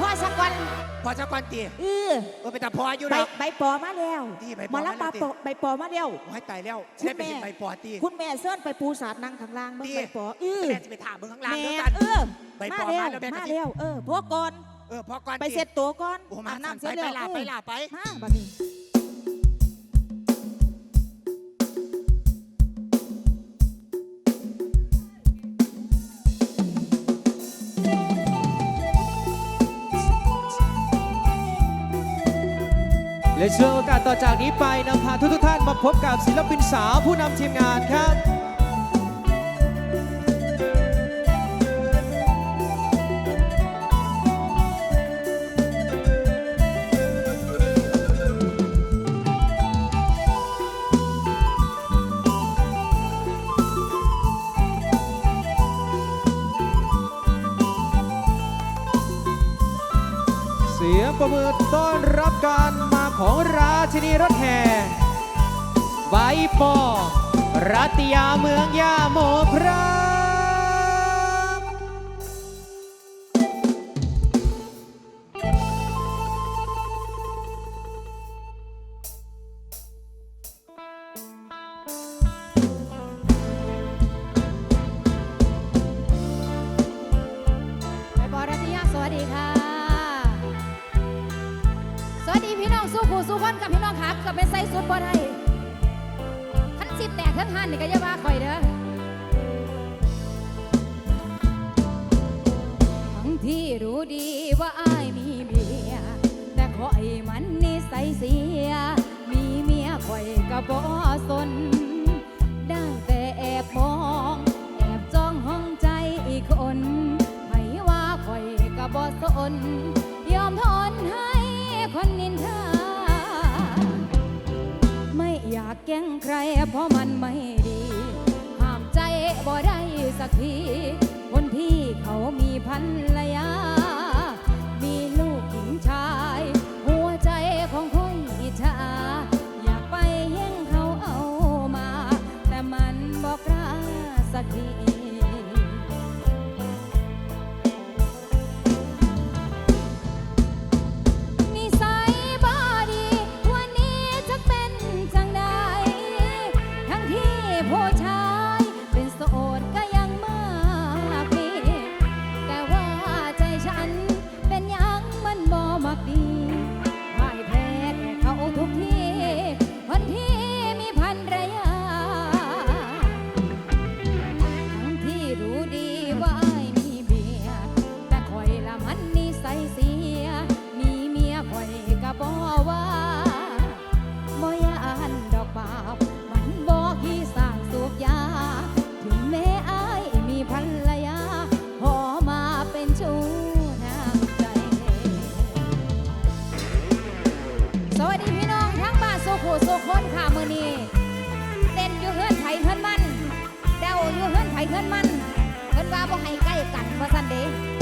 พ่อสักวันพอเจ้าก่อนตีเออเออไปแต่พออยู่ใบดอกใบปอมาแล้วนี่ใบปอหมาลับมาปแล้ลาวติปอใบปอมาแล้วโอ้ยตายแล้วคุณได้ไปแม่เห็นใบปอตี คุณแม่เซิร์นไปปูสาดนั่งข้างล่างเบิ่งนี่ใบปอเออแม่จะไปถามมึงข้างล่างแม่ด้วยกัน เออใบมาปอแล้วมาแล้วแม่มาก็สิแล้วเออพวกก่อนเออพอก่อนไปติเสร็จตัวก่อนโอ้มาอาบน้ำเสไปร็จไปแล้วลาเออไปลาไปมาบัดนี้ และช่วงโอกาสต่อจากนี้ไปนำพาทุกทุกท่านมาพบกับศิลปินสาวผู้นำทีมงานครับเสียงประมือต้อนรับการ ของราชินีรถแห่ใบปอรัตยาเมืองย่าโมพระ กับพี่น้องครับกับเป็นไส้สุดบ่ได้ท่านสิบแตกทั้งหันนี่ก็อย่าว่าข่อยเด้อทั้งที่รู้ดีว่าอายมีเมีย แต่ขอยมันนิสัยเสีย มีเมียข่อยก็บ่สน ได้แต่แอบมอง แอบจ้องห้องใจอีกคนไม่ว่าข่อยก็บ่สนากแก้งใครเพราะมันไม่ดี ห้ามใจบ่ได้สักที คนที่เขามีพันรยา ใกล้กันว่าสันเด้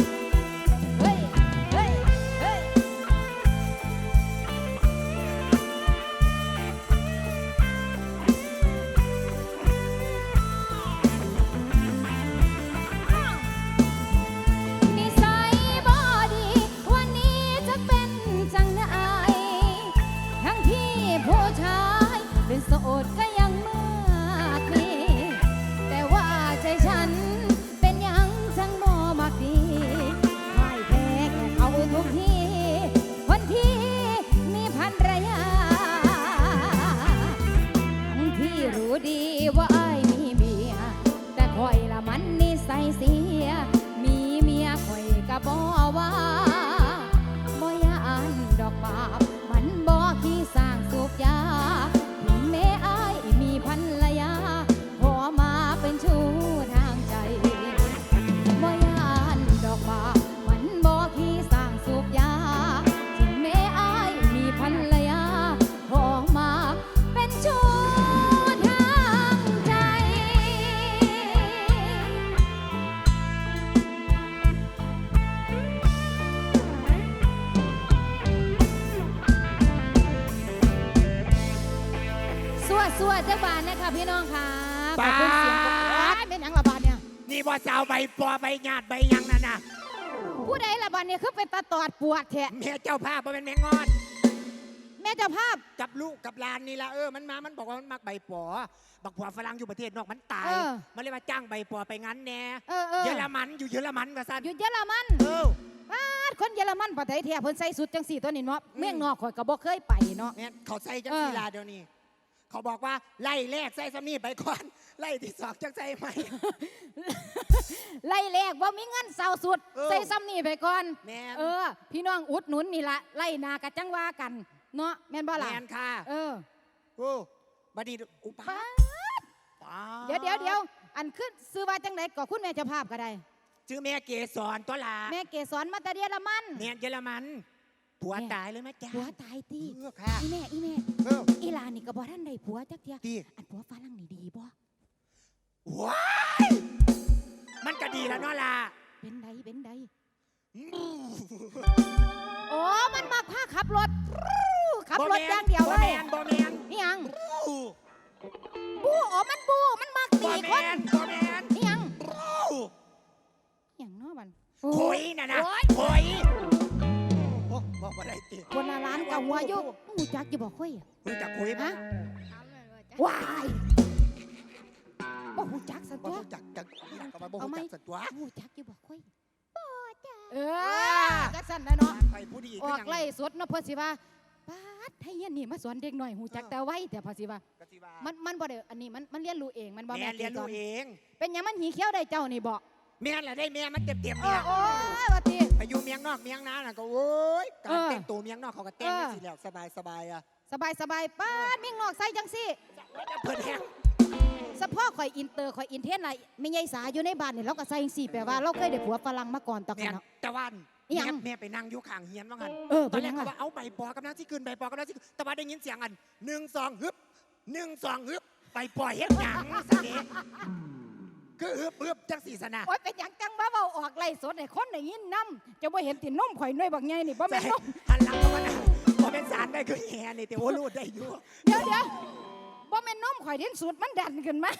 เสีย มีเมียคอยกะบอว่าบ่ บานนะคะพี่น้องค่ะขอบคุณเสียงปรบมืออ้ายเป็นหยังละบาดเนี่ย นี่ว่าจะเอาใบปอใบหยาดใบหยังนั่นน่ะโผู้ใดละบัดนี้คือเป็นตาตอดปวดแท้แม่เจ้าภาพบ่เป็นแม่งอนแม่เจ้าภาพ กับลูกกับหลานนี่ละเออมันมามันบอกว่ามันมักใบปอบักผัวฝรั่งอยู่ประเทศนอกมันตาย เออ มันเลยมาจ้างใบปอไปงั้นแน่เออเออเยอรมันอยู่เยอรมันว่าซั่นอยู่เยอรมันเออ ปาดคนเยอรมันประเทศแท้เพิ่นใส่สุดจังสี่ตัวนี่เนาะเมืองนอกข่อยก็บ่เคยไปเนาะ เนี่ยเขาใส่จังเออสีลาเดี๋ยวนี้ เขาบอกว่าไล่แรกใส่สำนีไปก่อน ไล่ที่สองจังใส่ใหม่ ไล่แรกว่ามีเงินเศร้าสุด เออใส่ซ้ำนี่ไปก่อน แม่น เออ พี่น้องอุดหนุนนี่ละไล่นากะจังว่ากัน เนาะแม่นบ่ล่ะแมนค่ะเออโอ้บัดนี้อุปาป๊าดป๊าเดี๋ยวเดี๋ยวเดี๋ยวอันขึ้นซื้อว่าจังไหนก็คุณแม่เจ้าภาพก็ได้ ชื่อแม่เกสรตัวลาแม่เกสรมาแตาเยอรมัน แม่นเยอรมัน ผัวแม่ตายเลยไหมจ๊ะผัวตายตีเออค่ะอีแม่อีแม่เออ อีหลานนี่ก็บ่ทันได้ผัวจักเทียดีอันผัวฝรั่งนี่ดีบ่ว้ายมันก็ดีแล้วเนาะล่ะเป็นใดเป็นใดอืมโอ้มันมาพาขับรถขับรถแม่นอย่างเดียวเลบ่ยแมนบ่แมนนี่ยังอู้บูอ๋อมันบูมันมักบ่ตีแมคนนบ่แมนนี่ยังอู้อย่างเนาะมันคุยน่ะนะโอ๊ยคุย คนละร้านกับหัวอยุกหูจักอยู่บ่ค่อยรู้จักคุยไหมฮะว้ายบ่หูจักสันบ่ตัวรู้จักจักนี่ล่ะก็มาบ่เอารู้ไหมจักสัตว์ตัวหูจักอยู่บ่ค่อยบ่จ้ะเออจักสันนะเนาะไปผู้ดีอคืออกยังไล่สดเนาะเพิ่นสิว่าป้าดให้เฮียนนี่มาสอนเด็กหน่อยหูจักแต่ไว้แต่เพิ่นสิว่า กะสิว่ามันมันบ่ได้อันนี้มันมันเรียนรู้เองมันบ่แม่แม่นเรียนรู้เอง เป็นหยังมันหีเขี้ยวได้เจ้านี่บ่แม่นล่ะได้แม่มันเต็มเต็มๆเอนี่อล่ะ โอ้ยว่าติไปอยู่เมียงนอกเมียงนาน่ะก็โอ้ยกาเอรอแต่งตัวเมียงนอกเขาก็แต่งเออจังสิแล้วสบายสบายอะสบายสบายป้าดมิ่งนอกใส่จังซี่ว่าจะเพิ่นแฮงสะพ่อข่อยอินเตอร์ข่อยอินเทนอะไรไม่ใหญ่สาอยู่ในบ้านนี่เราก็ใส่จังซี่แปลว่าเราเคยได้ผัวฝรั่งมาก่อนตะแม่กันนเนาะแต่วันอิหยังแม่แม่ไปนั่งอยู่ข้างเฮียนว่างั้นเออตอนแรเป็นหยังกเขาล่ะว่าเอาใบปอกำลังสิขึ้นใบปอกำลังสิขึ้นแต่ว่าได้ยินเสียงอันหนึ่งสองฮึบหนึ่งสองฮึบใบปอเฮ็ดหยังสะเดะคือฮึบฮึบจังสีสนะ โอ๊ยเป็นหยังจังมาเว้าออกไล่สดให้คนได้ยินนำจะบ่เห็นตินมข่อยหน่วยบักใหญ่นี่บ่แม่นนมหันหลังเข้ามานะพอเป็นสารได้คือแฮนี่แต่ว่ารู้ได้อยู่ เดี๋ยวเดี๋ยวบ่แม่นนมข่อยเด่นสุดมันดันขึ้นมา